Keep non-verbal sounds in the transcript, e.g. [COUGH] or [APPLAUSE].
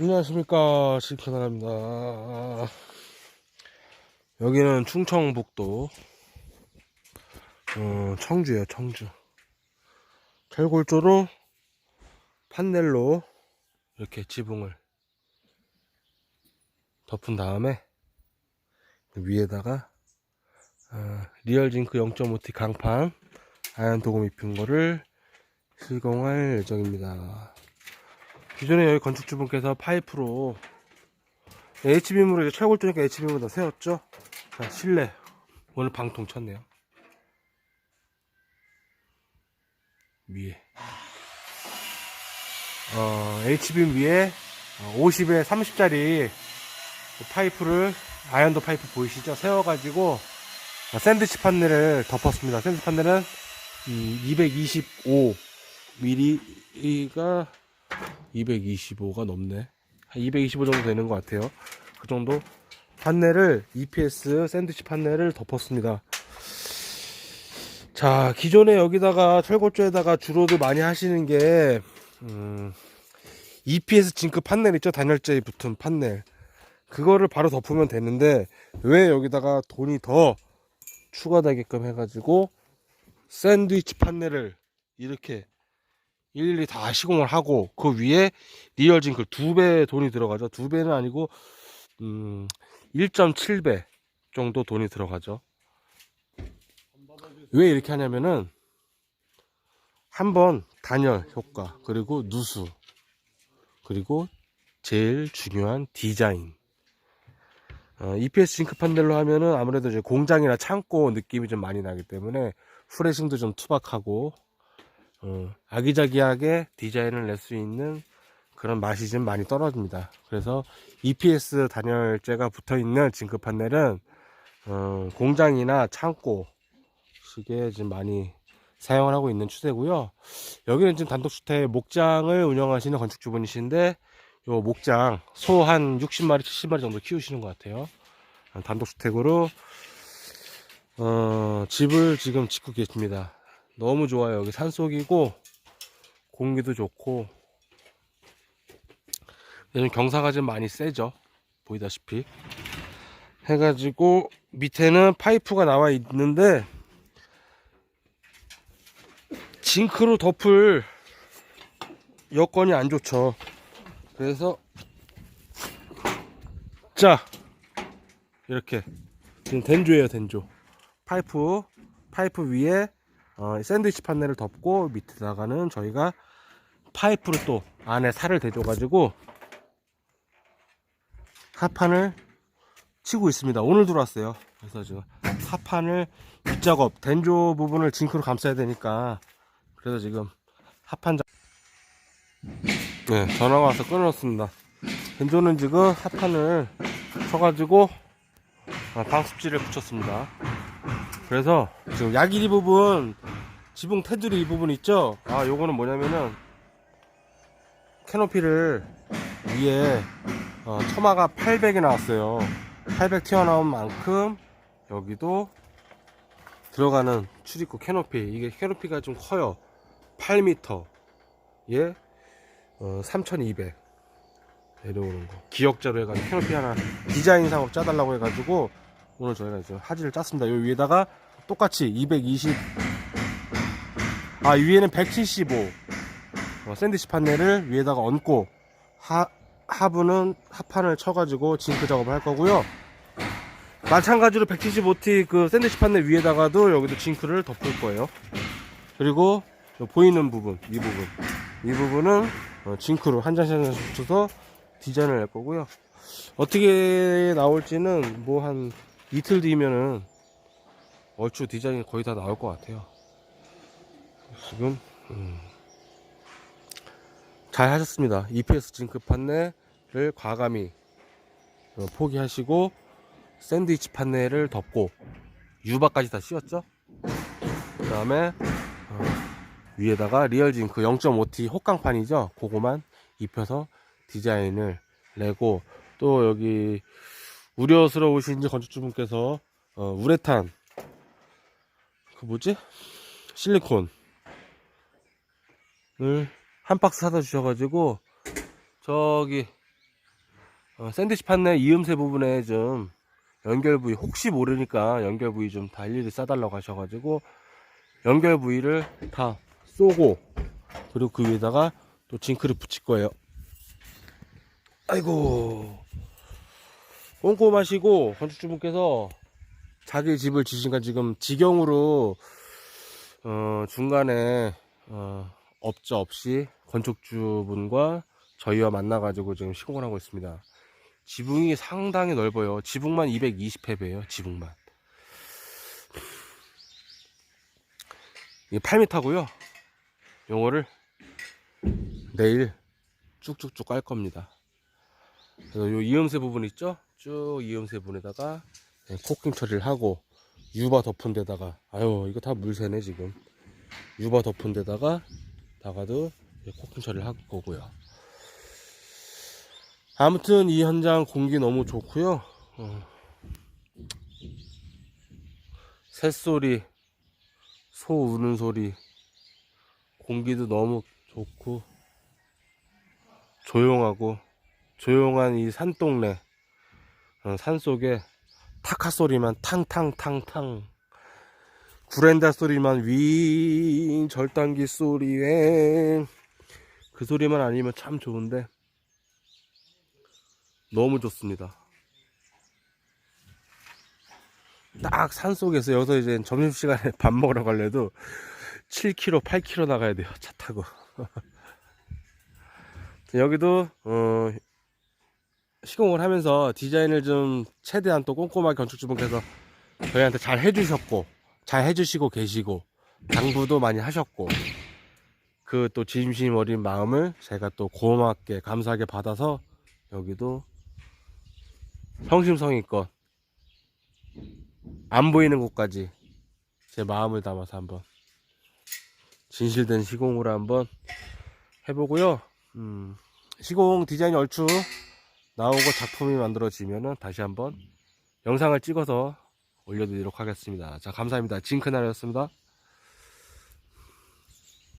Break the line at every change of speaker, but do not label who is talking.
안녕하십니까 실크나입니다. 여기는 충청북도 어, 청주예요 청주. 철골조로 판넬로 이렇게 지붕을 덮은 다음에 위에다가 어, 리얼징크 0.5T 강판 아연 도금 입힌 거를 시공할 예정입니다 기존에 여기 건축주분께서 파이프로 H빔으로 이제 철골조니까 H빔으로 다 세웠죠. 자, 실내. 오늘 방통 쳤네요. 위에. 어, H빔 위에 50에 30짜리 파이프를, 아연도 파이프 보이시죠? 세워가지고, 어, 샌드위치 판넬을 덮었습니다. 샌드위치 판넬은 225mm가 225가 넘네. 한 225 정도 되는 것 같아요. 그 정도 판넬을 EPS 샌드위치 판넬을 덮었습니다. 자, 기존에 여기다가 철골조에다가 주로도 많이 하시는 게 음, EPS 징크 판넬 있죠? 단열재에 붙은 판넬. 그거를 바로 덮으면 되는데 왜 여기다가 돈이 더 추가되게끔 해가지고 샌드위치 판넬을 이렇게 일일이 다 시공을 하고 그 위에 리얼 징크 두배 돈이 들어가죠. 두 배는 아니고 음 1.7배 정도 돈이 들어가죠. 왜 이렇게 하냐면은 한번 단열 효과 그리고 누수 그리고 제일 중요한 디자인 어, EPS 징크 판넬로 하면은 아무래도 이제 공장이나 창고 느낌이 좀 많이 나기 때문에 프레싱도 좀 투박하고 어, 아기자기하게 디자인을 낼 수 있는 그런 맛이 좀 많이 떨어집니다. 그래서 EPS 단열재가 붙어 있는 징크 판넬은 어, 공장이나 창고 식에 지금 많이 사용을 하고 있는 추세고요. 여기는 지금 단독주택 목장을 운영하시는 건축주분이신데 요 목장 소 한 60마리, 70마리 정도 키우시는 것 같아요. 단독주택으로 어, 집을 지금 짓고 계십니다. 너무 좋아요. 여기 산속이고 공기도 좋고 요즘 경사가 좀 많이 세죠. 보이다시피 해가지고 밑에는 파이프가 나와 있는데 징크로 덮을 여건이 안 좋죠. 그래서 자 이렇게 지금 den조예요 den조 파이프 파이프 위에 어, 샌드위치 판넬을 덮고 밑에다가는 저희가 파이프를 또 안에 살을 대줘가지고 하판을 치고 있습니다. 오늘 들어왔어요. 그래서 지금 하판을 윗작업 den조 부분을 징크로 감싸야 되니까 그래서 지금 하판 작... 네 전화가 와서 끊었습니다. den조는 지금 하판을 쳐가지고 아, 방습지를 붙였습니다. 그래서 지금 야기리 부분 지붕 테두리 이 부분 있죠? 아 요거는 뭐냐면은 캐노피를 위에 어, 처마가 800이 나왔어요 800 튀어나온 만큼 여기도 들어가는 출입구 캐노피 이게 캐노피가 좀 커요 8m 에 어, 3200 내려오는 거 기역자로 해가지고 캐노피 하나 디자인 상업 짜달라고 해가지고 오늘 저희가 이제 하지를 짰습니다. 요 위에다가 똑같이 220, 아 위에는 175 어, 샌드위치 판넬을 위에다가 얹고 하 하부는 하판을 쳐가지고 징크 작업을 할 거고요. 마찬가지로 175T 그 샌드위치 판넬 위에다가도 여기도 징크를 덮을 거예요. 그리고 요 보이는 부분, 이 부분, 이 부분은 어, 징크로 한 장씩 한 장씩 붙여서 디자인을 낼 거고요. 어떻게 나올지는 뭐 한 이틀 뒤면은 얼추 디자인이 거의 다 나올 것 같아요. 지금 음, 잘 하셨습니다. EPS 징크 판넬을 과감히 어, 포기하시고 샌드위치 판넬을 덮고 유바까지 다 씌웠죠. 그 다음에 어, 위에다가 리얼 징크 0.5T 혹강판이죠. 그거만 입혀서 디자인을 내고 또 여기 우려스러우신지 건축주분께서 어, 우레탄 그 뭐지 실리콘을 한 박스 사다 주셔가지고 저기 어, 샌드위치 판넬 이음새 부분에 좀 연결 부위 혹시 모르니까 연결 부위 좀 다 일일이 싸달라고 하셔가지고 연결 부위를 다 쏘고 그리고 그 위에다가 또 징크를 붙일 거예요. 아이고 꼼꼼하시고 건축주분께서 자기 집을 지으니까 지금 지경으로 어, 중간에 어, 업자 없이 건축주분과 저희와 만나가지고 지금 시공을 하고 있습니다. 지붕이 상당히 넓어요. 지붕만 220회배예요. 지붕만. 이게 8m고요. 요거를 내일 쭉쭉쭉 깔 겁니다. 그래서 요 이음새 부분 있죠? 쭉 이음새 부분에다가 네, 코킹 처리를 하고 유바 덮은 데다가 아유 이거 다 물새네 지금 유바 덮은 데다가 다가도 코킹 처리를 할 거고요. 아무튼 이 현장 공기 너무 좋고요. 어. 새소리, 소 우는 소리, 공기도 너무 좋고 조용하고 조용한 이 산동네 어, 산속에 타카 소리만 탕탕탕탕 구렌다 소리만 윙 절단기 소리 왱그 소리만 아니면 참 좋은데 너무 좋습니다. 딱 산속에서 여기서 이제 점심시간에 [LAUGHS] 밥 먹으러 갈래도 7km, 8km 나가야 돼요. 차 타고. [LAUGHS] 여기도, 어, 시공을 하면서 디자인을 좀 최대한 또 꼼꼼하게 건축주분께서 저희한테 잘 해주셨고, 잘 해주시고 계시고, 당부도 많이 하셨고, 그 또 진심 어린 마음을 제가 또 고맙게, 감사하게 받아서 여기도 성심성의껏 안 보이는 곳까지 제 마음을 담아서 한번 진실된 시공으로 한번 해보고요. 음, 시공 디자인 얼추 나오고 작품이 만들어지면은 다시 한번 영상을 찍어서 올려드리도록 하겠습니다. 자, 감사합니다. 징크나였습니다.